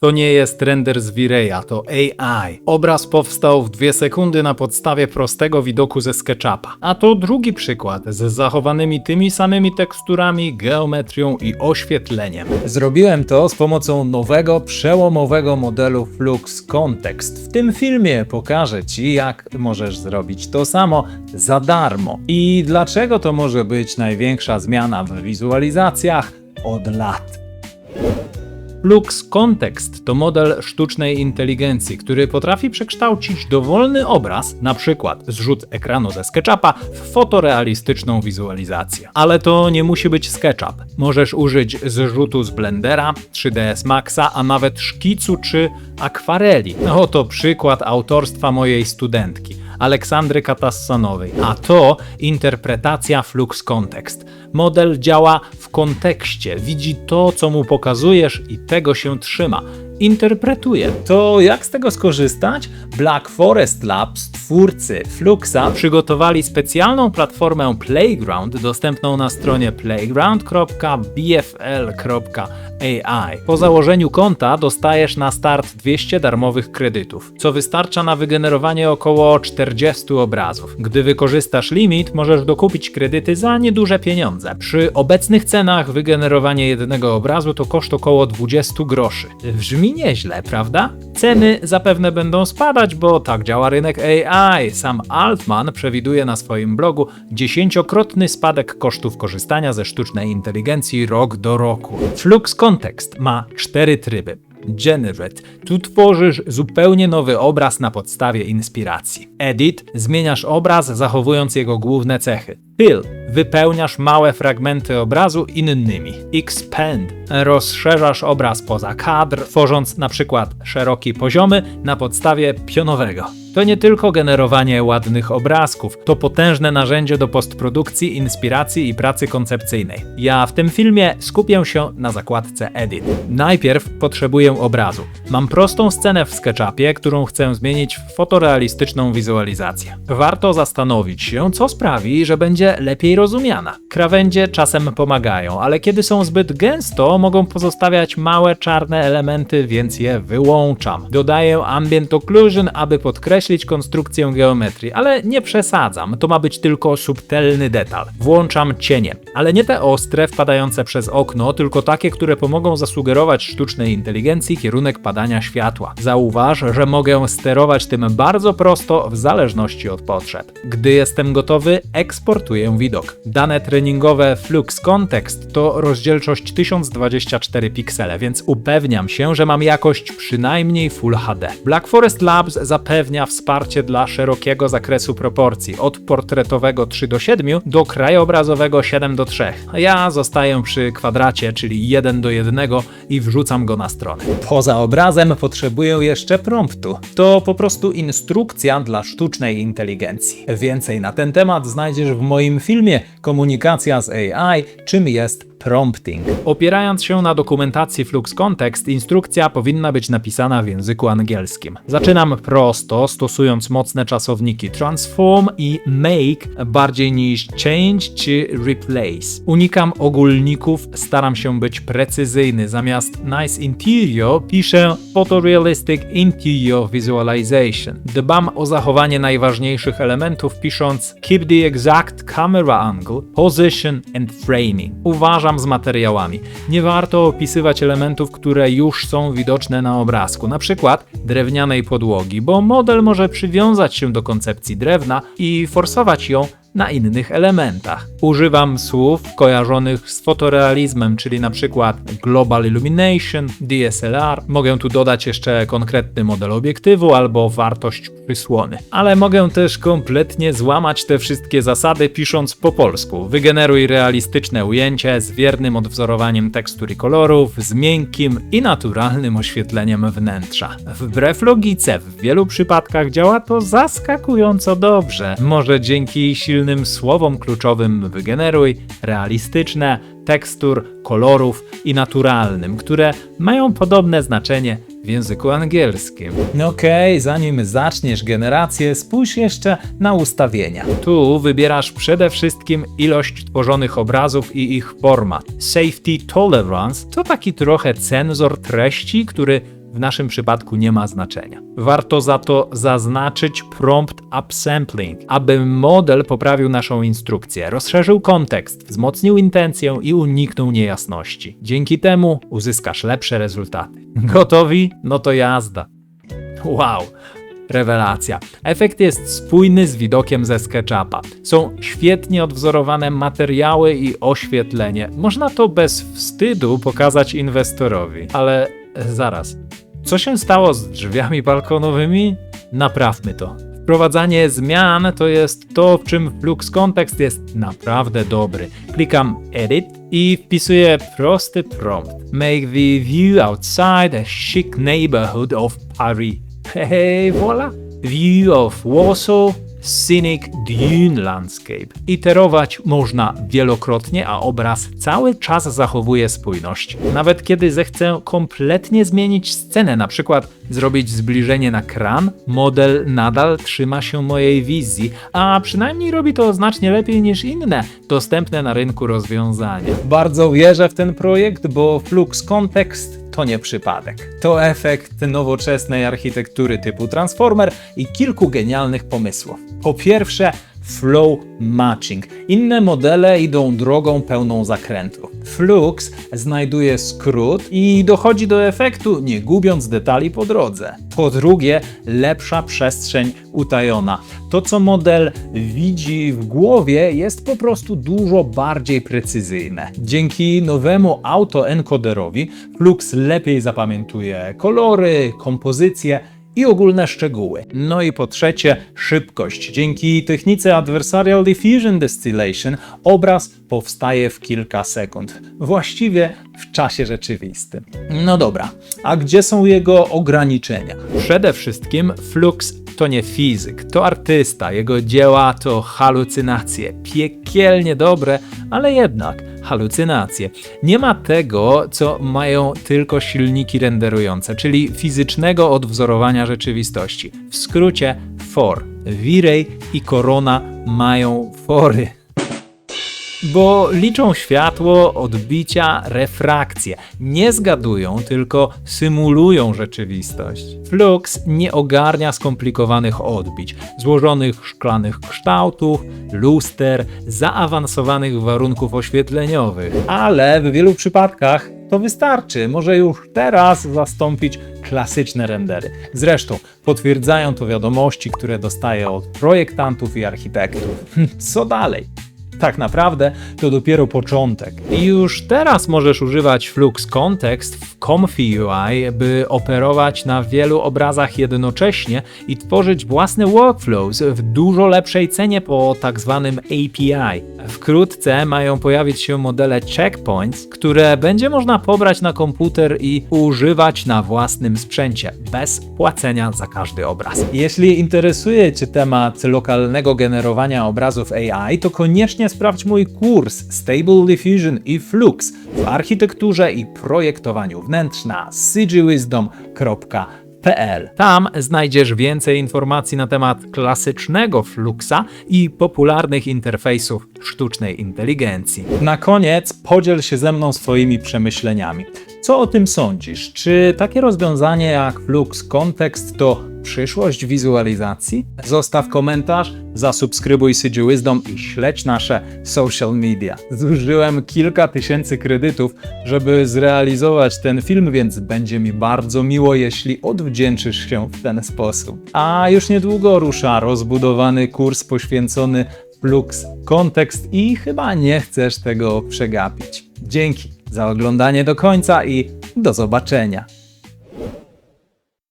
To nie jest render z V-Raya, to AI. Obraz powstał w dwie sekundy na podstawie prostego widoku ze SketchUpa. A to drugi przykład z zachowanymi tymi samymi teksturami, geometrią i oświetleniem. Zrobiłem to z pomocą nowego, przełomowego modelu Flux Context. W tym filmie pokażę Ci, jak możesz zrobić to samo za darmo. I dlaczego to może być największa zmiana w wizualizacjach od lat. Flux Context to model sztucznej inteligencji, który potrafi przekształcić dowolny obraz, na przykład zrzut ekranu ze SketchUpa, w fotorealistyczną wizualizację. Ale to nie musi być SketchUp. Możesz użyć zrzutu z Blendera, 3ds Maxa, a nawet szkicu czy akwareli. Oto przykład autorstwa mojej studentki. Aleksandry Katassanowej, a to interpretacja Flux Context. Model działa w kontekście, widzi to, co mu pokazujesz i tego się trzyma. Interpretuje. To jak z tego skorzystać? Black Forest Labs, twórcy Fluxa, przygotowali specjalną platformę Playground, dostępną na stronie playground.bfl.ai. Po założeniu konta dostajesz na start 200 darmowych kredytów, co wystarcza na wygenerowanie około 40 obrazów. Gdy wykorzystasz limit, możesz dokupić kredyty za nieduże pieniądze. Przy obecnych cenach wygenerowanie jednego obrazu to koszt około 20 groszy. Brzmi nieźle, prawda? Ceny zapewne będą spadać, bo tak działa rynek AI. Sam Altman przewiduje na swoim blogu dziesięciokrotny spadek kosztów korzystania ze sztucznej inteligencji rok do roku. Flux Context ma cztery tryby. Generate. Tu tworzysz zupełnie nowy obraz na podstawie inspiracji. Edit. Zmieniasz obraz, zachowując jego główne cechy. Fill. Wypełniasz małe fragmenty obrazu innymi. Expand. Rozszerzasz obraz poza kadr, tworząc na przykład szeroki poziomy na podstawie pionowego. To nie tylko generowanie ładnych obrazków, to potężne narzędzie do postprodukcji, inspiracji i pracy koncepcyjnej. Ja w tym filmie skupię się na zakładce Edit. Najpierw potrzebuję obrazu. Mam prostą scenę w SketchUpie, którą chcę zmienić w fotorealistyczną wizualizację. Warto zastanowić się, co sprawi, że będzie lepiej rozumiana. Krawędzie czasem pomagają, ale kiedy są zbyt gęsto, mogą pozostawiać małe czarne elementy, więc je wyłączam. Dodaję ambient occlusion, aby podkreślić konstrukcję geometrii, ale nie przesadzam, to ma być tylko subtelny detal. Włączam cienie, ale nie te ostre, wpadające przez okno, tylko takie, które pomogą zasugerować sztucznej inteligencji kierunek padania światła. Zauważ, że mogę sterować tym bardzo prosto w zależności od potrzeb. Gdy jestem gotowy, eksportuję widok. Dane treningowe Flux Context to rozdzielczość 1024 piksele, więc upewniam się, że mam jakość przynajmniej Full HD. Black Forest Labs zapewnia wsparcie dla szerokiego zakresu proporcji, od portretowego 3 do 7 do krajobrazowego 7 do 3. Ja zostaję przy kwadracie, czyli 1 do 1 i wrzucam go na stronę. Poza obrazem potrzebuję jeszcze promptu. To po prostu instrukcja dla sztucznej inteligencji. Więcej na ten temat znajdziesz w moim filmie Komunikacja z AI, czym jest prompting. Opierając się na dokumentacji Flux Context, instrukcja powinna być napisana w języku angielskim. Zaczynam prosto, stosując mocne czasowniki transform i make bardziej niż change czy replace. Unikam ogólników, staram się być precyzyjny. Zamiast nice interior piszę photorealistic interior visualization. Dbam o zachowanie najważniejszych elementów pisząc keep the exact camera angle, position and framing. Uważam z materiałami. Nie warto opisywać elementów, które już są widoczne na obrazku, na przykład drewnianej podłogi, bo model może przywiązać się do koncepcji drewna i forsować ją na innych elementach. Używam słów kojarzonych z fotorealizmem, czyli na przykład Global Illumination, DSLR. Mogę tu dodać jeszcze konkretny model obiektywu albo wartość przysłony. Ale mogę też kompletnie złamać te wszystkie zasady pisząc po polsku. Wygeneruj realistyczne ujęcie z wiernym odwzorowaniem tekstur i kolorów, z miękkim i naturalnym oświetleniem wnętrza. Wbrew logice, w wielu przypadkach działa to zaskakująco dobrze. Może dzięki silnym słowom kluczowym wygeneruj realistyczne, tekstur, kolorów i naturalnym, które mają podobne znaczenie w języku angielskim. Okej, okay, zanim zaczniesz generację, spójrz jeszcze na ustawienia. Tu wybierasz przede wszystkim ilość tworzonych obrazów i ich format. Safety Tolerance to taki trochę cenzor treści, który w naszym przypadku nie ma znaczenia. Warto za to zaznaczyć prompt upsampling, aby model poprawił naszą instrukcję, rozszerzył kontekst, wzmocnił intencję i uniknął niejasności. Dzięki temu uzyskasz lepsze rezultaty. Gotowi? No to jazda. Wow, rewelacja. Efekt jest spójny z widokiem ze SketchUpa. Są świetnie odwzorowane materiały i oświetlenie. Można to bez wstydu pokazać inwestorowi. Ale zaraz, co się stało z drzwiami balkonowymi? Naprawmy to. Wprowadzanie zmian to jest to, w czym Flux Context jest naprawdę dobry. Klikam Edit i wpisuję prosty prompt. Make the view outside a chic neighborhood of Paris. Hey, voila! View of Warsaw, Scenic Dune Landscape. Iterować można wielokrotnie, a obraz cały czas zachowuje spójność. Nawet kiedy zechcę kompletnie zmienić scenę, na przykład zrobić zbliżenie na kran, model nadal trzyma się mojej wizji, a przynajmniej robi to znacznie lepiej niż inne dostępne na rynku rozwiązania. Bardzo wierzę w ten projekt, bo Flux Context to nie przypadek. To efekt nowoczesnej architektury typu Transformer i kilku genialnych pomysłów. Po pierwsze, flow matching. Inne modele idą drogą pełną zakrętów. Flux znajduje skrót i dochodzi do efektu, nie gubiąc detali po drodze. Po drugie, lepsza przestrzeń utajona. To, co model widzi w głowie, jest po prostu dużo bardziej precyzyjne. Dzięki nowemu autoencoderowi Flux lepiej zapamiętuje kolory, kompozycje i ogólne szczegóły. No i po trzecie, szybkość. Dzięki technice Adversarial Diffusion Distillation obraz powstaje w kilka sekund. Właściwie w czasie rzeczywistym. No dobra, a gdzie są jego ograniczenia? Przede wszystkim Flux to nie fizyk, to artysta. Jego dzieła to halucynacje. Piekielnie dobre, ale jednak halucynacje. Nie ma tego, co mają tylko silniki renderujące, czyli fizycznego odwzorowania rzeczywistości. W skrócie FOR. V-Ray i Corona mają fory bo liczą światło, odbicia, refrakcje. Nie zgadują, tylko symulują rzeczywistość. Flux nie ogarnia skomplikowanych odbić, złożonych szklanych kształtów, luster, zaawansowanych warunków oświetleniowych, ale w wielu przypadkach to wystarczy. Może już teraz zastąpić klasyczne rendery. Zresztą potwierdzają to wiadomości, które dostaję od projektantów i architektów. Co dalej? Tak naprawdę to dopiero początek. Już teraz możesz używać Flux Context w Comfy UI, by operować na wielu obrazach jednocześnie i tworzyć własne workflows w dużo lepszej cenie po tak zwanym API. Wkrótce mają pojawić się modele checkpoints, które będzie można pobrać na komputer i używać na własnym sprzęcie, bez płacenia za każdy obraz. Jeśli interesuje Cię temat lokalnego generowania obrazów AI, to koniecznie sprawdź mój kurs Stable Diffusion i Flux w architekturze i projektowaniu wnętrz na Tam znajdziesz więcej informacji na temat klasycznego Fluxa i popularnych interfejsów sztucznej inteligencji. Na koniec podziel się ze mną swoimi przemyśleniami. Co o tym sądzisz? Czy takie rozwiązanie jak Flux Context to przyszłość wizualizacji? Zostaw komentarz, zasubskrybuj Sydziu Wisdom i śledź nasze social media. Zużyłem kilka tysięcy kredytów, żeby zrealizować ten film, więc będzie mi bardzo miło, jeśli odwdzięczysz się w ten sposób. A już niedługo rusza rozbudowany kurs poświęcony Flux Context i chyba nie chcesz tego przegapić. Dzięki za oglądanie do końca i do zobaczenia.